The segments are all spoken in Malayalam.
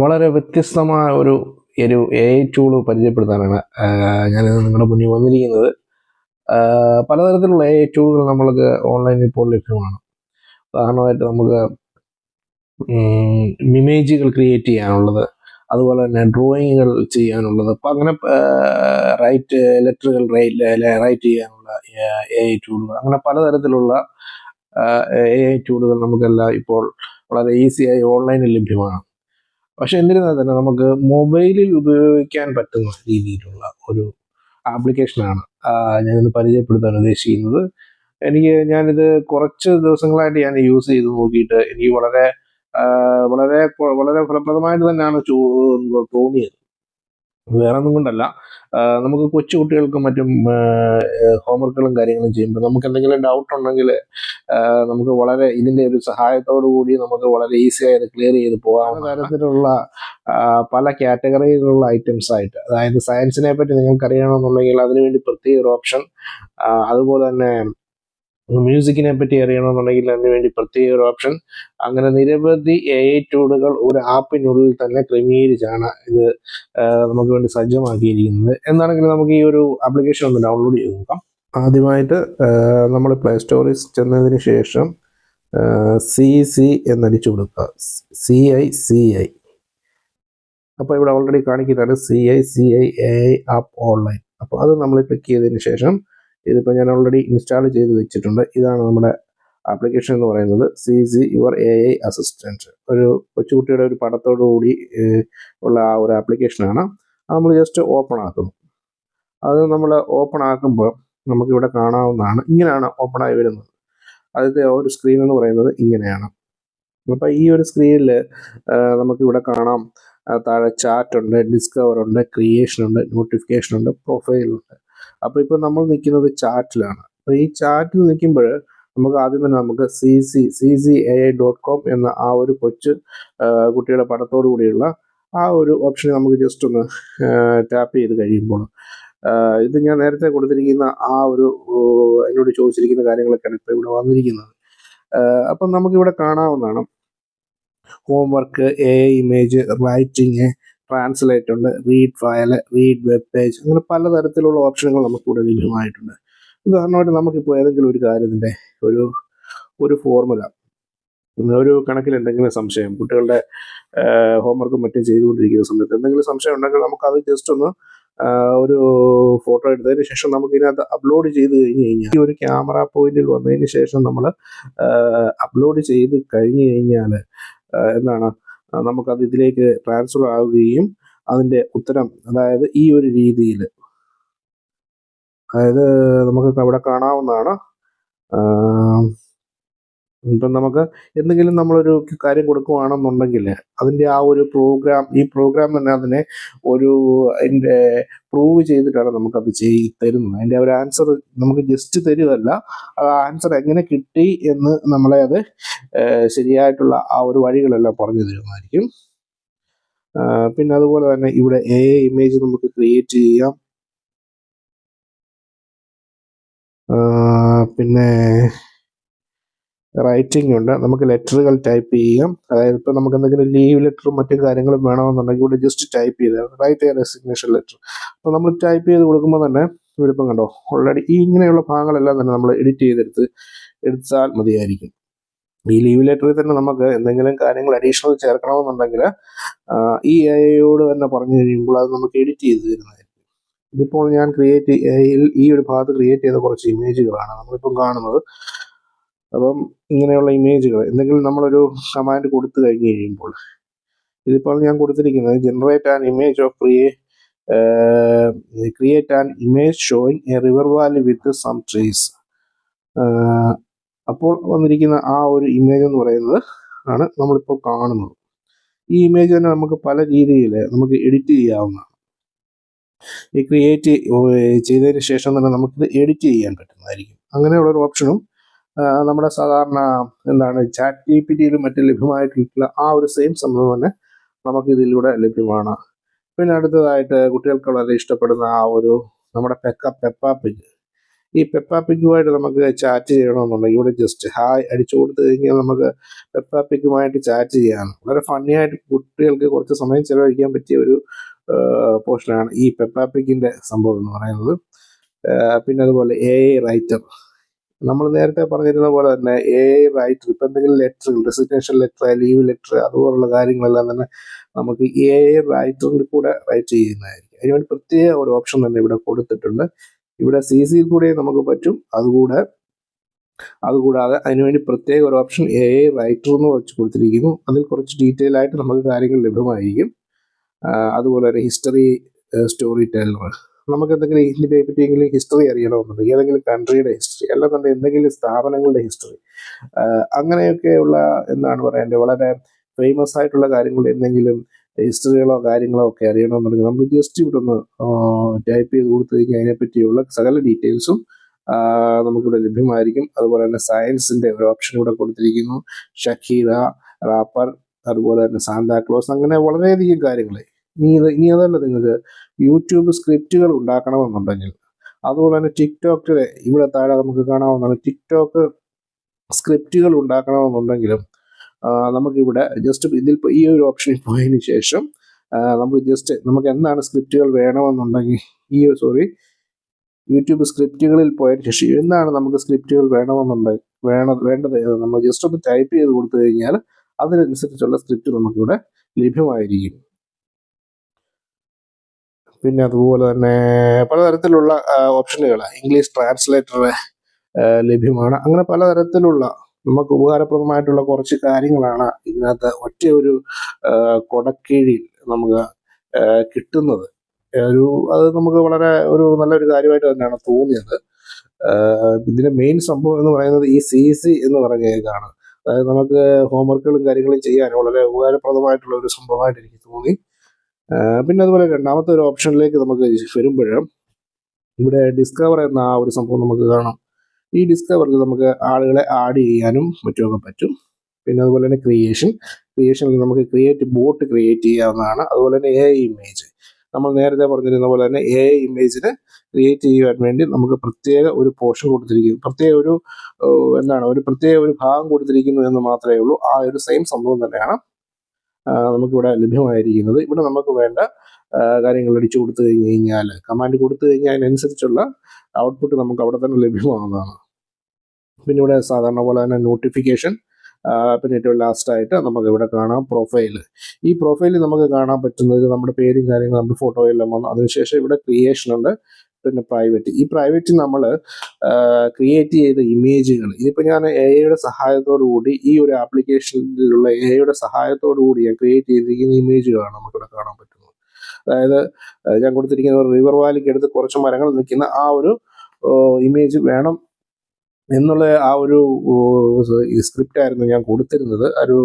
വളരെ വ്യത്യസ്തമായ ഒരു ഒരു എ ഐ ടൂൾ പരിചയപ്പെടുത്താനാണ് ഞാൻ നിങ്ങളുടെ മുന്നിൽ വന്നിരിക്കുന്നത്. പലതരത്തിലുള്ള എ ഐ ടൂളുകൾ നമ്മൾക്ക് ഓൺലൈനിൽ ഇപ്പോൾ ലഭ്യമാണ്. ഉദാഹരണമായിട്ട് നമുക്ക് ഇമേജുകൾ ക്രിയേറ്റ് ചെയ്യാനുള്ളത് അതുപോലെ തന്നെ ഡ്രോയിങ്ങുകൾ ചെയ്യാനുള്ളത്. അപ്പം അങ്ങനെ റൈറ്റ് ലെറ്ററുകൾ റൈറ്റ് ചെയ്യാനുള്ള എ ഐ ടൂളുകൾ അങ്ങനെ പലതരത്തിലുള്ള എ ഐ ടൂളുകൾ നമുക്കെല്ലാം ഇപ്പോൾ വളരെ ഈസിയായി ഓൺലൈനിൽ ലഭ്യമാണ്. പക്ഷെ എന്നിരുന്നാൽ തന്നെ നമുക്ക് മൊബൈലിൽ ഉപയോഗിക്കാൻ പറ്റുന്ന രീതിയിലുള്ള ഒരു ആപ്ലിക്കേഷനാണ് ഞാനിന്ന് പരിചയപ്പെടുത്താൻ ഉദ്ദേശിക്കുന്നത്. എനിക്ക് ഞാനിത് കുറച്ച് ദിവസങ്ങളായിട്ട് ഞാൻ യൂസ് ചെയ്ത് നോക്കിയിട്ട് എനിക്ക് വളരെ വളരെ വളരെ ഫലപ്രദമായിട്ട് തന്നെയാണ് തോന്നിയത്. വേറെ ഒന്നും കൊണ്ടല്ല നമുക്ക് കൊച്ചു കുട്ടികൾക്കും മറ്റും ഹോംവർക്കുകളും കാര്യങ്ങളും ചെയ്യുമ്പോൾ നമുക്ക് എന്തെങ്കിലും ഡൗട്ട് ഉണ്ടെങ്കിൽ നമുക്ക് വളരെ ഇതിന്റെ ഒരു സഹായത്തോടു കൂടി നമുക്ക് വളരെ ഈസി ആയിട്ട് ക്ലിയർ ചെയ്ത് പോകാവുന്ന തരത്തിലുള്ള പല കാറ്റഗറിയിലുള്ള ഐറ്റംസ് ആയിട്ട്. അതായത് സയൻസിനെ പറ്റി നിങ്ങൾക്ക് അറിയണമെന്നുണ്ടെങ്കിൽ അതിനുവേണ്ടി പ്രത്യേക ഒരു ഓപ്ഷൻ അതുപോലെ തന്നെ മ്യൂസിക്കിനെ പറ്റി അറിയണമെന്നുണ്ടെങ്കിൽ അതിന് വേണ്ടി പ്രത്യേക ഒരു ഓപ്ഷൻ അങ്ങനെ നിരവധി എ ഐ ടൂളുകൾ ഒരു ആപ്പിനുള്ളിൽ തന്നെ ക്രമീകരിച്ചാണ് ഇത് നമുക്ക് വേണ്ടി സജ്ജമാക്കിയിരിക്കുന്നത്. എന്താണെങ്കിലും നമുക്ക് ഈ ഒരു ആപ്ലിക്കേഷൻ ഒന്ന് ഡൗൺലോഡ് ചെയ്ത് നോക്കാം. ആദ്യമായിട്ട് നമ്മൾ പ്ലേ സ്റ്റോറിൽ ചെന്നതിന് ശേഷം സി സി എന്നടിച്ചു കൊടുക്കുക. സി ഐ സി ഐ അപ്പോൾ ഇവിടെ ഓൾറെഡി കാണിക്കുന്നതാണ് C I C I A I app online അപ്പോൾ അത് നമ്മൾ ക്ലിക്ക് ചെയ്തതിന് ശേഷം ഇതിപ്പോൾ ഞാൻ ഓൾറെഡി ഇൻസ്റ്റാൾ ചെയ്ത് വെച്ചിട്ടുണ്ട്. ഇതാണ് നമ്മുടെ ആപ്ലിക്കേഷൻ എന്ന് പറയുന്നത്. C C your A I assistant ഒരു കൊച്ചുകുട്ടിയുടെ ഒരു പടത്തോടു കൂടി ഉള്ള ആ ഒരു ആപ്ലിക്കേഷനാണ് നമ്മൾ ജസ്റ്റ് ഓപ്പൺ ആക്കുന്നു. അത് നമ്മൾ ഓപ്പൺ ആക്കുമ്പോൾ നമുക്കിവിടെ കാണാവുന്നതാണ് ഇങ്ങനെയാണ് ഓപ്പൺ ആയി വരുന്നത്. ആദ്യത്തെ ഒരു സ്ക്രീൻ എന്ന് പറയുന്നത് ഇങ്ങനെയാണ്. അപ്പോൾ ഈ ഒരു സ്ക്രീനിൽ നമുക്കിവിടെ കാണാം. താഴെ ചാറ്റ് ഉണ്ട് ഡിസ്കവർ ഉണ്ട് ക്രിയേഷൻ ഉണ്ട് നോട്ടിഫിക്കേഷൻ ഉണ്ട് പ്രൊഫൈൽ ഉണ്ട്. അപ്പോൾ ഇപ്പോൾ നമ്മൾ നിൽക്കുന്നത് ചാറ്റിലാണ്. അപ്പോൾ ഈ ചാറ്റിൽ നിൽക്കുമ്പോൾ നമുക്ക് ആദ്യം തന്നെ നമുക്ക് C C C C A I dot com എന്ന ആ ഒരു കൊച്ചു കുട്ടിയുടെ പടത്തോടു കൂടിയുള്ള ആ ഒരു ഓപ്ഷൻ നമുക്ക് ജസ്റ്റ് ഒന്ന് ടാപ്പ് ചെയ്ത് കഴിയുമ്പോൾ ഇത് ഞാൻ നേരത്തെ കൊടുത്തിരിക്കുന്ന ആ ഒരു എന്നോട് ചോദിച്ചിരിക്കുന്ന കാര്യങ്ങളൊക്കെയാണ് ഇപ്പോൾ ഇവിടെ വന്നിരിക്കുന്നത്. അപ്പം നമുക്കിവിടെ കാണാവുന്നതാണ്. Homework a image writing translate ഉണ്ട്. Read file read web page അങ്ങനെ പലതരത്തിലുള്ള ഓപ്ഷനുകൾ നമുക്ക് നമുക്കിവിടെ ലഭ്യമായിട്ടുണ്ട്. ഉദാഹരണമായിട്ട് നമുക്കിപ്പോൾ ഏതെങ്കിലും ഒരു കാര്യത്തിന്റെ ഒരു ഒരു ഫോർമുല ഒരു കണക്കിൽ എന്തെങ്കിലും സംശയം കുട്ടികളുടെ ഹോംവർക്കും മറ്റും ചെയ്തുകൊണ്ടിരിക്കുന്ന സമയത്ത് എന്തെങ്കിലും സംശയം ഉണ്ടെങ്കിൽ നമുക്ക് അത് ജസ്റ്റ് ഒന്ന് ഒരു ഫോട്ടോ എടുത്തതിന് ശേഷം നമുക്ക് ഇതിനകത്ത് അപ്ലോഡ് ചെയ്ത് കഴിഞ്ഞ് കഴിഞ്ഞാൽ ഈ ഒരു ക്യാമറ പോയിന്റിൽ വന്നതിന് ശേഷം നമ്മൾ അപ്ലോഡ് ചെയ്ത് കഴിഞ്ഞ് കഴിഞ്ഞാൽ എന്താണ് നമുക്കത് ഇതിലേക്ക് ട്രാൻസ്ഫർ ആവുകയും അതിന്റെ ഉത്തരം അതായത് ഈ ഒരു രീതിയിൽ. അതായത് നമുക്ക് അവിടെ കാണാവുന്നതാണ്. ഇപ്പം നമുക്ക് എന്തെങ്കിലും നമ്മളൊരു കാര്യം കൊടുക്കുകയാണെന്നുണ്ടെങ്കിൽ അതിന്റെ ആ ഒരു പ്രോഗ്രാം ഈ പ്രോഗ്രാം തന്നെ അതിനെ ഒരു അതിന്റെ പ്രൂവ് ചെയ്തിട്ടാണ് നമുക്കത് ചെയ് തരുന്നത്. അതിന്റെ ഒരു ആൻസർ നമുക്ക് ജസ്റ്റ് തരുകയല്ല ആ ആൻസർ എങ്ങനെ കിട്ടി എന്ന് നമ്മളെ അത് ശരിയായിട്ടുള്ള ആ ഒരു വഴികളെല്ലാം പറഞ്ഞു തരുന്നതായിരിക്കും. പിന്നെ അതുപോലെ തന്നെ ഇവിടെ എ ഇമേജ് നമുക്ക് ക്രിയേറ്റ് ചെയ്യാം. പിന്നെ റൈറ്റിംഗ് ഉണ്ട്. നമുക്ക് ലെറ്ററുകൾ ടൈപ്പ് ചെയ്യാം. അതായത് ഇപ്പം നമുക്ക് എന്തെങ്കിലും ലീവ് ലെറ്ററും മറ്റു കാര്യങ്ങളും വേണമെന്നുണ്ടെങ്കിൽ ഇവിടെ ജസ്റ്റ് ടൈപ്പ് ചെയ്താൽ റൈറ്റ് എ റെസിഗ്നേഷൻ ലെറ്റർ അപ്പോൾ നമ്മൾ ടൈപ്പ് ചെയ്ത് കൊടുക്കുമ്പോൾ തന്നെ ഇവിടെ ഇപ്പം കണ്ടോ ഓൾറെഡി ഈ ഇങ്ങനെയുള്ള ഭാഗങ്ങളെല്ലാം തന്നെ നമ്മൾ എഡിറ്റ് ചെയ്തെടുത്ത് എടുത്താൽ മതിയായിരിക്കും. ഈ ലീവ് ലെറ്ററിൽ തന്നെ നമുക്ക് എന്തെങ്കിലും കാര്യങ്ങൾ അഡീഷണൽ ചേർക്കണമെന്നുണ്ടെങ്കിൽ ഈ എ ഐയോട് തന്നെ പറഞ്ഞു കഴിയുമ്പോൾ അത് നമുക്ക് എഡിറ്റ് ചെയ്ത് തരുന്നതായിരിക്കും. ഇതിപ്പോൾ ഞാൻ ക്രിയേറ്റ് ഈ ഒരു ഭാഗത്ത് ക്രിയേറ്റ് ചെയ്ത കുറച്ച് ഇമേജുകളാണ് നമ്മളിപ്പം കാണുന്നത്. അപ്പം ഇങ്ങനെയുള്ള ഇമേജുകൾ എന്തെങ്കിലും നമ്മളൊരു കമാൻഡ് കൊടുത്തു കഴിഞ്ഞ് കഴിയുമ്പോൾ ഇതിപ്പോൾ ഞാൻ കൊടുത്തിരിക്കുന്നത് generate an image of create create an image showing a river valley with some trees. അപ്പോൾ വന്നിരിക്കുന്ന ആ ഒരു ഇമേജ് എന്ന് പറയുന്നത് ആണ് നമ്മളിപ്പോൾ കാണുന്നത്. ഈ ഇമേജ് തന്നെ നമുക്ക് പല രീതിയിൽ നമുക്ക് എഡിറ്റ് ചെയ്യാവുന്നതാണ്. ഈ ക്രിയേറ്റ് ചെയ്തതിന് ശേഷം തന്നെ നമുക്കിത് എഡിറ്റ് ചെയ്യാൻ പറ്റുന്നതായിരിക്കും. അങ്ങനെയുള്ളൊരു ഓപ്ഷനും നമ്മുടെ സാധാരണ എന്താണ് ചാറ്റ് ജി പി ടിയിലും മറ്റും ലഭ്യമായിട്ടുള്ള ആ ഒരു സെയിം സംഭവം തന്നെ നമുക്ക് ഇതിലൂടെ ലഭ്യമാണ്. പിന്നെ അടുത്തതായിട്ട് കുട്ടികൾക്ക് വളരെ ഇഷ്ടപ്പെടുന്ന ആ ഒരു നമ്മുടെ പെക്ക പെപ്പ പിഗ് ഈ പെപ്പാപ്പിക്കുമായിട്ട് നമുക്ക് ചാറ്റ് ചെയ്യണമെന്നുണ്ടെങ്കിൽ ഇവിടെ ജസ്റ്റ് ഹായ് അടിച്ചു കൊടുത്തു കഴിഞ്ഞാൽ നമുക്ക് പെപ്പാപ്പിക്കുമായിട്ട് ചാറ്റ് ചെയ്യാം. വളരെ ഫണ്ണി ആയിട്ട് കുട്ടികൾക്ക് കുറച്ച് സമയം ചെലവഴിക്കാൻ പറ്റിയ ഒരു പോർഷനാണ് ഈ പെപ്പാപ്പിക്കിന്റെ സംഭവം എന്ന് പറയുന്നത്. പിന്നെ അതുപോലെ എ ഐ റൈറ്റർ നമ്മൾ നേരത്തെ പറഞ്ഞിരുന്ന പോലെ തന്നെ എ റൈറ്റർ ഇപ്പം എന്തെങ്കിലും letter resignation letter leave letter അതുപോലുള്ള കാര്യങ്ങളെല്ലാം തന്നെ നമുക്ക് എ ഐ റൈറ്ററിൽ കൂടെ റൈറ്റ് ചെയ്യുന്നതായിരിക്കും. അതിനുവേണ്ടി പ്രത്യേക ഒരു ഓപ്ഷൻ തന്നെ ഇവിടെ കൊടുത്തിട്ടുണ്ട്. ഇവിടെ സി സിയിൽ കൂടെ നമുക്ക് പറ്റും. അതുകൂടെ അതുകൂടാതെ അതിനുവേണ്ടി പ്രത്യേക ഒരു ഓപ്ഷൻ എ ഐ റൈറ്റർ എന്ന് വെച്ച് കൊടുത്തിരിക്കുന്നു. അതിൽ കുറച്ച് ഡീറ്റെയിൽ ആയിട്ട് നമുക്ക് കാര്യങ്ങൾ ലഭ്യമായിരിക്കും. അതുപോലെ തന്നെ ഹിസ്റ്ററി സ്റ്റോറി ടെല്ലർ നമുക്ക് എന്തെങ്കിലും ഇതിനെ പറ്റിയെങ്കിലും ഹിസ്റ്ററി അറിയണമെന്നുണ്ട്. ഏതെങ്കിലും കൺട്രിയുടെ ഹിസ്റ്ററി അല്ലാതെ എന്തെങ്കിലും സ്ഥാപനങ്ങളുടെ ഹിസ്റ്ററി അങ്ങനെയൊക്കെയുള്ള എന്താണ് പറയേണ്ടത്? വളരെ ഫേമസ് ആയിട്ടുള്ള കാര്യങ്ങൾ എന്തെങ്കിലും ഹിസ്റ്ററികളോ കാര്യങ്ങളോ ഒക്കെ അറിയണമെന്നുണ്ടെങ്കിൽ നമ്മൾ ജസ്റ്റ് ഇവിടെ ഒന്ന് ടൈപ്പ് ചെയ്ത് കൊടുത്തു കഴിഞ്ഞാൽ അതിനെപ്പറ്റിയുള്ള സകല ഡീറ്റെയിൽസും നമുക്കിവിടെ ലഭ്യമായിരിക്കും. അതുപോലെ തന്നെ സയൻസിന്റെ ഒരു ഓപ്ഷൻ ഇവിടെ കൊടുത്തിരിക്കുന്നു. ഷക്കീറ റാപ്പർ അതുപോലെ തന്നെ സാന്താക്ലോസ് അങ്ങനെ വളരെയധികം കാര്യങ്ങൾ ഇനി ഇനി അതല്ല നിങ്ങൾക്ക് യൂട്യൂബ് സ്ക്രിപ്റ്റുകൾ ഉണ്ടാക്കണമെന്നുണ്ടെങ്കിൽ. അതുപോലെ തന്നെ ടിക്ടോക്കിലെ ഇവിടെ താഴെ നമുക്ക് കാണാവുന്നതാണ് ടിക്ടോക്ക് സ്ക്രിപ്റ്റുകൾ ഉണ്ടാക്കണമെന്നുണ്ടെങ്കിലും നമുക്കിവിടെ ജസ്റ്റ് ഇതിൽ ഈ ഒരു ഓപ്ഷനിൽ പോയതിന് ശേഷം നമുക്ക് ജസ്റ്റ് നമുക്ക് എന്താണ് സ്ക്രിപ്റ്റുകൾ വേണമെന്നുണ്ടെങ്കിൽ ഈ സോറി യൂട്യൂബ് സ്ക്രിപ്റ്റുകളിൽ പോയതിന് ശേഷം എന്താണ് നമുക്ക് സ്ക്രിപ്റ്റുകൾ വേണമെന്നുണ്ടെങ്കിൽ വേണ വേണ്ടത് നമ്മൾ ജസ്റ്റ് ഒന്ന് ടൈപ്പ് ചെയ്ത് കൊടുത്തു കഴിഞ്ഞാൽ അതിനനുസരിച്ചുള്ള സ്ക്രിപ്റ്റ് നമുക്കിവിടെ ലഭ്യമായിരിക്കും. പിന്നെ അതുപോലെ തന്നെ പലതരത്തിലുള്ള ഓപ്ഷനുകൾ ഇംഗ്ലീഷ് ട്രാൻസ്ലേറ്റർ ലഭ്യമാണ്. അങ്ങനെ പലതരത്തിലുള്ള നമുക്ക് ഉപകാരപ്രദമായിട്ടുള്ള കുറച്ച് കാര്യങ്ങളാണ് ഇതിനകത്ത് ഒറ്റ ഒരു കൊടക്കീഴിൽ നമുക്ക് കിട്ടുന്നത്. ഒരു അത് നമുക്ക് വളരെ ഒരു നല്ലൊരു കാര്യമായിട്ട് തന്നെയാണ് തോന്നിയത്. ഇതിന്റെ മെയിൻ സംഭവം എന്ന് പറയുന്നത് ഈ സി സി എന്ന് പറഞ്ഞ അതായത് നമുക്ക് ഹോംവർക്കുകളും കാര്യങ്ങളും ചെയ്യാൻ വളരെ ഉപകാരപ്രദമായിട്ടുള്ള ഒരു സംഭവമായിട്ട് എനിക്ക് തോന്നി. പിന്നെ അതുപോലെ രണ്ടാമത്തെ ഒരു ഓപ്ഷനിലേക്ക് നമുക്ക് വരുമ്പോഴും ഇവിടെ ഡിസ്കവർ എന്ന ആ ഒരു സംഭവം നമുക്ക് കാണാം. ഈ ഡിസ്കവറിൽ നമുക്ക് ആളുകളെ ആഡ് ചെയ്യാനും മറ്റുമൊക്കെ പറ്റും. പിന്നെ അതുപോലെ തന്നെ ക്രിയേഷൻ ക്രിയേഷനിൽ നമുക്ക് ക്രിയേറ്റ് ബോട്ട് ക്രിയേറ്റ് ചെയ്യാവുന്നതാണ്. അതുപോലെ തന്നെ എ ഇമേജ് നമ്മൾ നേരത്തെ പറഞ്ഞിരുന്ന പോലെ തന്നെ എ ഇമേജിന് ക്രിയേറ്റ് ചെയ്യുവാൻ വേണ്ടി നമുക്ക് പ്രത്യേക ഒരു പോർഷൻ കൊടുത്തിരിക്കുന്നു. പ്രത്യേക ഒരു എന്താണ്? ഒരു പ്രത്യേക ഒരു ഭാഗം കൊടുത്തിരിക്കുന്നു എന്ന് മാത്രമേ ഉള്ളൂ. ആ ഒരു സെയിം സംഭവം തന്നെയാണ്. നമുക്കിവിടെ ലഭ്യമായിരിക്കുന്നത്. ഇവിടെ നമുക്ക് വേണ്ട കാര്യങ്ങൾ അടിച്ചു കൊടുത്തു കഴിഞ്ഞ് കഴിഞ്ഞാൽ കമാൻഡ് കൊടുത്തു കഴിഞ്ഞാൽ അതിനനുസരിച്ചുള്ള ഔട്ട്പുട്ട് നമുക്ക് അവിടെ തന്നെ ലഭ്യമാകുന്നതാണ് പിന്നെ ഇവിടെ സാധാരണ പോലെ തന്നെ നോട്ടിഫിക്കേഷൻ പിന്നെ ഏറ്റവും ലാസ്റ്റായിട്ട് നമുക്ക് ഇവിടെ കാണാം പ്രൊഫൈൽ ഈ പ്രൊഫൈലിൽ നമുക്ക് കാണാൻ പറ്റുന്നത് നമ്മുടെ പേരും കാര്യങ്ങളും നമ്മുടെ ഫോട്ടോയെല്ലാം വന്നു അതിനുശേഷം ഇവിടെ ക്രിയേഷൻ ഉണ്ട്. പിന്നെ പ്രൈവറ്റ് ഈ പ്രൈവറ്റ് നമ്മൾ ക്രിയേറ്റ് ചെയ്ത ഇമേജുകൾ ഇതിപ്പോൾ ഞാൻ എ ഐയുടെ സഹായത്തോടു കൂടി ഈ ഒരു ആപ്ലിക്കേഷനിലുള്ള എ ഐയുടെ സഹായത്തോടു കൂടി ഞാൻ ക്രിയേറ്റ് ചെയ്തിരിക്കുന്ന ഇമേജുകളാണ് നമുക്കിവിടെ കാണാൻ പറ്റുന്നത്. അതായത് ഞാൻ കൊടുത്തിരിക്കുന്ന ഒരു റിവർ വാലിക്ക് എടുത്ത് കുറച്ച് മരങ്ങൾ നിൽക്കുന്ന ആ ഒരു ഇമേജ് വേണം എന്നുള്ള ആ ഒരു സ്ക്രിപ്റ്റ് ആയിരുന്നു ഞാൻ കൊടുത്തിരുന്നത്. ഒരു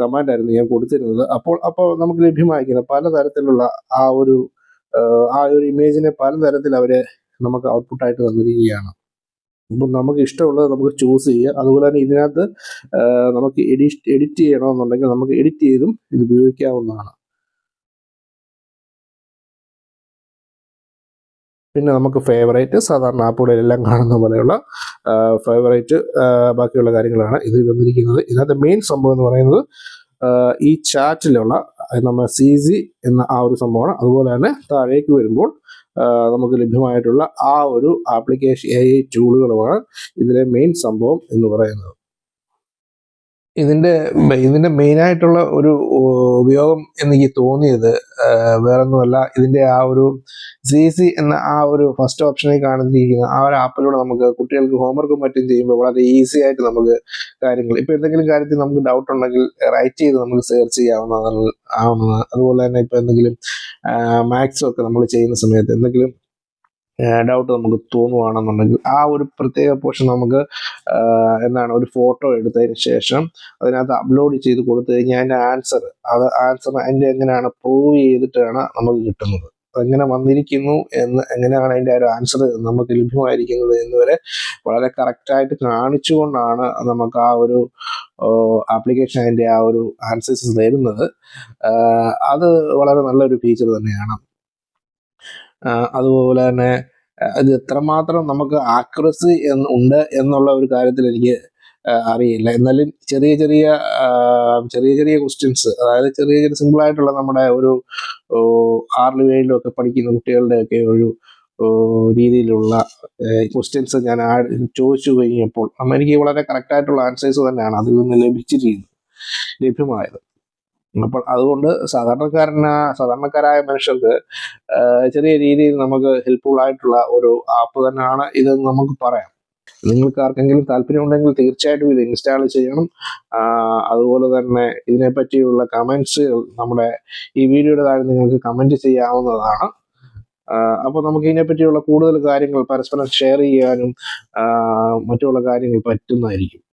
കമാൻഡ് ആയിരുന്നു ഞാൻ കൊടുത്തിരുന്നത്. അപ്പോൾ അപ്പോൾ നമുക്ക് ലഭ്യമായിരിക്കുന്ന പലതരത്തിലുള്ള ആ ഒരു ആ, ഒരു ഇമേജിനെ പലതരത്തിൽ അവർ നമുക്ക് ഔട്ട്പുട്ടായിട്ട് തന്നിരിക്കുകയാണ്. അപ്പം നമുക്ക് ഇഷ്ടമുള്ളത് നമുക്ക് ചൂസ് ചെയ്യുക അതുപോലെ തന്നെ ഇതിനകത്ത് നമുക്ക് എഡിറ്റ് എഡിറ്റ് ചെയ്യണമെന്നുണ്ടെങ്കിൽ നമുക്ക് എഡിറ്റ് ചെയ്തും ഇത് ഉപയോഗിക്കാവുന്നതാണ്. പിന്നെ നമുക്ക് ഫേവറേറ്റ് സാധാരണ ആപ്പുകളിലെല്ലാം കാണുന്ന പോലെയുള്ള ഫേവറേറ്റ് ബാക്കിയുള്ള കാര്യങ്ങളാണ് ഇതിൽ വന്നിരിക്കുന്നത്. ഇതിനകത്ത് മെയിൻ സംഭവം എന്ന് പറയുന്നത് ഈ ചാറ്റിലുള്ള നമ്മൾ സി സി എന്ന ആ ഒരു സംഭവമാണ്. അതുപോലെ തന്നെ താഴേക്ക് വരുമ്പോൾ നമുക്ക് ലഭ്യമായിട്ടുള്ള ആ ഒരു ആപ്ലിക്കേഷൻ എ ഐ ടൂളുകളുമാണ് ഇതിലെ മെയിൻ സംഭവം എന്ന് പറയുന്നത്. ഇതിന്റെ ഇതിന്റെ മെയിനായിട്ടുള്ള ഒരു ഉപയോഗം എനിക്ക് തോന്നിയത് വേറൊന്നുമല്ല. ഇതിന്റെ ആ ഒരു സി സി എന്ന ആ ഒരു ഫസ്റ്റ് ഓപ്ഷനിൽ കാണുന്നിരിക്കുന്ന ആ ഒരു ആപ്പിലൂടെ നമുക്ക് കുട്ടികൾക്ക് ഹോംവർക്കും മറ്റും ചെയ്യുമ്പോൾ വളരെ ഈസി ആയിട്ട് നമുക്ക് കാര്യങ്ങൾ ഇപ്പൊ എന്തെങ്കിലും കാര്യത്തിൽ നമുക്ക് ഡൗട്ട് ഉണ്ടെങ്കിൽ റൈറ്റ് ചെയ്ത് നമുക്ക് സെർച്ച് ചെയ്യാവുന്നതാണ് ആവുന്നത് അതുപോലെ തന്നെ ഇപ്പൊ എന്തെങ്കിലും മാത്സും ഒക്കെ നമ്മൾ ചെയ്യുന്ന സമയത്ത് എന്തെങ്കിലും ഡൗട്ട് നമുക്ക് തോന്നുവാണെന്നുണ്ടെങ്കിൽ ആ ഒരു പ്രത്യേക പോർഷൻ നമുക്ക് എന്താണ് ഒരു ഫോട്ടോ എടുത്തതിന് ശേഷം അതിനകത്ത് അപ്ലോഡ് ചെയ്ത് കൊടുത്തു കഴിഞ്ഞാൽ അതിന്റെ ആൻസർ അത് ആൻസർ അതിന്റെ എങ്ങനെയാണ് പ്രൂവ് ചെയ്തിട്ടാണ് നമുക്ക് കിട്ടുന്നത്. എങ്ങനെ വന്നിരിക്കുന്നു എന്ന് എങ്ങനെയാണ് അതിന്റെ ഒരു ആൻസർ നമുക്ക് ലഭ്യമായിരിക്കുന്നത് എന്ന് വരെ വളരെ കറക്റ്റായിട്ട് കാണിച്ചുകൊണ്ടാണ് നമുക്ക് ആ ഒരു ആപ്ലിക്കേഷൻ അതിന്റെ ആ ഒരു ആൻസേഴ്സ് തരുന്നത്. അത് വളരെ നല്ലൊരു ഫീച്ചർ തന്നെയാണ്. അതുപോലെ തന്നെ ഇത് എത്രമാത്രം നമുക്ക് ആക്യുറസി ഉണ്ട് എന്നുള്ള ഒരു കാര്യത്തിൽ എനിക്ക് അറിയില്ല. എന്നാലും ചെറിയ ചെറിയ ചെറിയ ചെറിയ ക്വസ്റ്റ്യൻസ് അതായത് ചെറിയ ചെറിയ സിമ്പിൾ ആയിട്ടുള്ള നമ്മുടെ ഒരു ആറിലും ഏഴിലും ഒക്കെ പഠിക്കുന്ന കുട്ടികളുടെ ഒക്കെ ഒരു രീതിയിലുള്ള ക്വസ്റ്റ്യൻസ് ഞാൻ ചോദിച്ചു കഴിഞ്ഞപ്പോൾ എനിക്ക് വളരെ കറക്റ്റ് ആയിട്ടുള്ള ആൻസേഴ്സ് തന്നെയാണ് അതിൽ നിന്ന് ലഭിച്ചിരിക്കുന്നത് ലഭ്യമായത്. അപ്പോൾ അതുകൊണ്ട് സാധാരണക്കാരന സാധാരണക്കാരായ മനുഷ്യർക്ക് ചെറിയ രീതിയിൽ നമുക്ക് ഹെൽപ്ഫുൾ ആയിട്ടുള്ള ഒരു ആപ്പ് തന്നെയാണ് ഇതെന്ന് നമുക്ക് പറയാം. നിങ്ങൾക്ക് ആർക്കെങ്കിലും താല്പര്യമുണ്ടെങ്കിൽ തീർച്ചയായിട്ടും ഇത് ഇൻസ്റ്റാൾ ചെയ്യണം. അതുപോലെ തന്നെ ഇതിനെപ്പറ്റിയുള്ള കമൻസ് നമ്മുടെ ഈ വീഡിയോയുടെ താഴെ നിങ്ങൾക്ക് കമന്റ് ചെയ്യാവുന്നതാണ്. അപ്പോൾ നമുക്ക് ഇതിനെപ്പറ്റിയുള്ള കൂടുതൽ കാര്യങ്ങൾ പരസ്പരം ഷെയർ ചെയ്യാനും മറ്റുള്ള കാര്യങ്ങൾ പറ്റുന്നതായിരിക്കും.